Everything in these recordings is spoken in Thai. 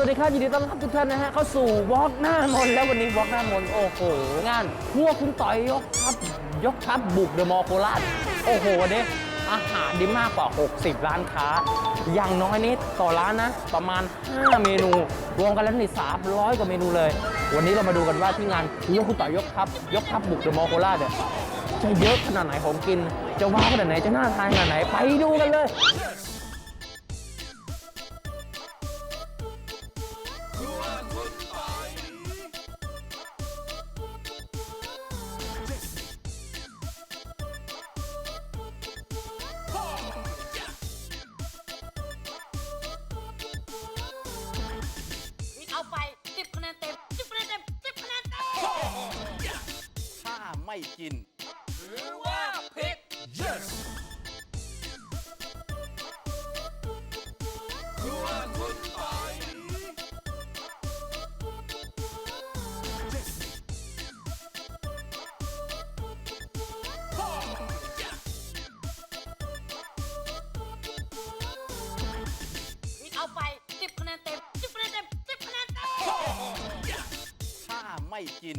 วัสดีครับยินดีต้อนรับทุกท่านนะฮะเข้าสู่วอล์กหน้ามนแล้ววันนี้วอล์กหน้ามนโอ้โหงานพวกคุณต่อยยกทัพยกทัพบุกเดอะมอลล์โคราชโอ้โหวันนี้อาหารดีมากกว่า 60 ร้านค้า อย่างน้อยนี้ต่อร้านนะ ประมาณ 5 เมนู รวมกันแล้วนี่300 กว่าเมนูเลย วันนี้เรามาดูกันว่าที่งานพวกคุณต่อยยกทัพยกทัพบุกเดอะมอลล์โคราชเนี่ยจะเยอะขนาดไหนของกิน จะว้าวขนาดไหนจะน่าทานขนาดไหนไปดูกันเลย ไม่กินเอาไปสิบคะแนนเต็มสิบคะแนนเต็มสิบคะแนนเต็ม ถ้าไม่กิน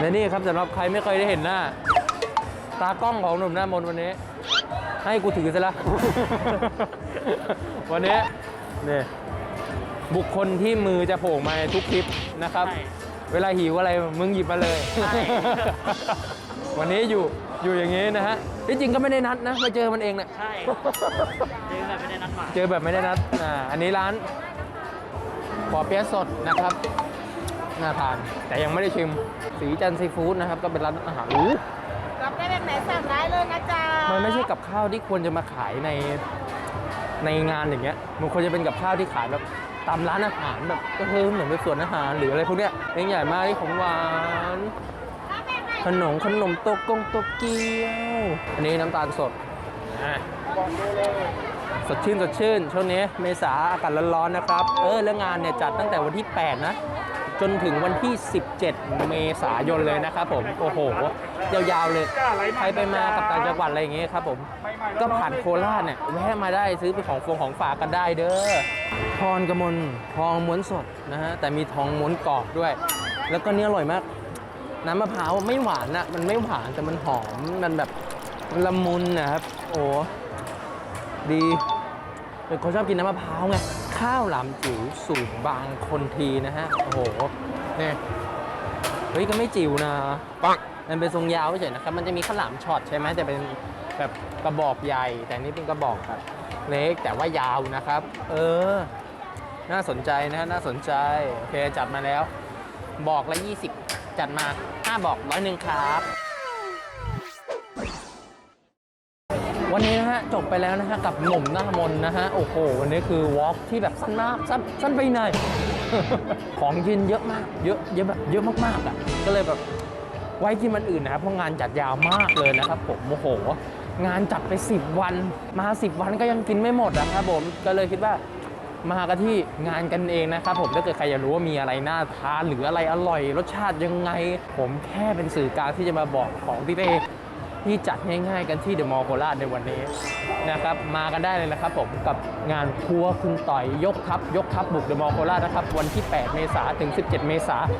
และนี่ครับสำหรับใครไม่เคยได้เห็นหน้า ตากล้องของหนุ่มหน้ามนวันนี้ ให้กูถือซะละ วันนี้เนี่ยบุคคลที่มือจะโผล่มาในทุกคลิปนะครับ เวลาหิวอะไรมึงหยิบมาเลยวันนี้อยู่อยู่อย่างนี้นะฮะที่จริงก็ไม่ได้นัดนะมาเจอมันเองเนี่ยใช่เจอแบบไม่ได้นัดหมายเจอแบบไม่ได้นัดอ่าอันนี้ร้านปอเปี๊ยะสดนะครับน่าทานแต่ยังไม่ได้ชิมสีจันทร์ซีฟู้ดนะครับ ก็เป็นร้านอาหารอู้รับได้แบบไหนสั่งได้เลยนะจ๊ะมันไม่ใช่กับข้าวที่ควรจะมาขายใน ในงานอย่างเงี้ยมันควรจะเป็นกับข้าวที่ขายแบบตามร้านอาหารแบบก็คือเหมือนเป็นสวนอาหารหรืออะไรพวกเนี้ยเองใหญ่มากที่ของหวานขนมขนมโตกงโตเกียวอันนี้น้ำตาลสดสดชื่นสดชื่นช่วงนี้เมษาอากาศร้อนๆนะครับ เออแล้วงานเนี่ยจัดตั้งแต่วันที่ 8 นะ จนถึงวันที่ 17 เมษายนเลยนะครับผมโอ้โหยาวๆเลยใครไปมากับต่างจังหวัดอะไรอย่างเงี้ยครับผมก็ผ่านโคราชเนี่ยแวะมาได้ซื้อเป็นของฟงของฝากกันได้เด้อพรกมลทองม้วนสดนะฮะแต่มีทองม้วนกรอบด้วย แล้วก็เนี่อร่อยมาก น้ำมะพร้าวไม่หวานอะมันไม่หวานแต่มันหอมมันแบบละมุนนะครับโอ้ดี เป็นคนชอบกินน้ำมะพร้าวไง ข้าวหลามจิ๋วสูตรบางคนทีนะฮะ โอ้โหเนี่ยเฮ้ยก็ไม่จิ๋วนะปังมันเป็นทรงยาวเฉยๆนะครับ มันจะมีข้าวหลามช็อตใช่ไหมแต่เป็นแบบกระบอกใหญ่ แต่นี่เป็นกระบอกแบบเล็กแต่ว่ายาวนะครับ เออ น่าสนใจนะน่าสนใจ โอเคจัดมาแล้ว บอกละ 20 จัดมา 5 บอกร้อยหนึ่งครับ วันนี้นะฮะจบไปแล้วนะฮะกับหนุ่มหน้ามนนะฮะโอ้โหวันนี้คือวอล์กที่แบบสั้นมากสั้นสั้นไปหน่อยของกินเยอะมาก เยอะเยอะแบบเยอะมากๆอะก็เลยแบบไว้กินมันอื่นนะครับเพราะงานจัดยาวมากเลยนะครับผมโอ้โหงานจัดไป 10 วัน มา 10 วันก็ยังกินไม่หมดนะครับผมก็เลยคิดว่ามากันที่งานกันเองนะครับผมถ้าเกิดใครอยากรู้ว่ามีอะไรน่าทานหรืออะไรอร่อย รสชาติยังไง ผมแค่เป็นสื่อกลางที่จะมาบอกของพี่เป้ ที่จัดง่ายๆกันที่เดอะมอลล์โคราชในวันนี้นะครับมากันได้เลยนะครับผมกับงานครัวคุณต่อยยกทัพยกทัพบุกเดอะมอลล์โคราชนะครับวันที่ 8 เมษายนถึง 17 เมษายน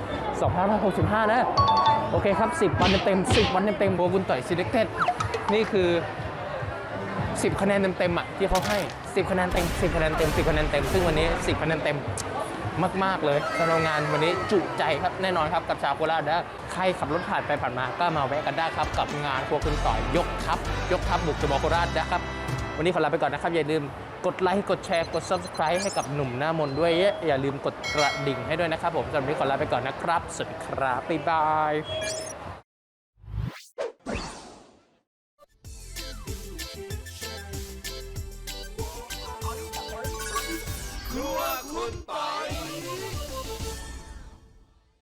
2565 นะ โอเคครับ 10 วันเต็มๆ10 วันเต็มๆครัวคุณต่อย selected นี่คือ 10 คะแนนเต็มๆอะที่เขาให้ 10 คะแนนเต็ม 10 คะแนนเต็ม 10 คะแนนเต็ม ซึ่งวันนี้ 10 คะแนนเต็มมาก ๆ เลยสำหรับงานวันนี้จุใจครับแน่นอนครับกับชาวโคราชนะใครขับรถผ่านไปผ่านมาก็มาแวะกันได้ครับ กับงานครัวคุณต่อยยกทัพยกทัพบุกจังหวัดโคราชนะครับ วันนี้ขอลาไปก่อนนะครับ อย่าลืมกดไลค์กดแชร์กด subscribe ให้กับหนุ่มหน้ามนด้วย อย่าลืมกดกระดิ่งให้ด้วยนะครับผมสำหรับวันนี้ขอลาไปก่อนนะครับสวัสดีครับบ๊ายบาย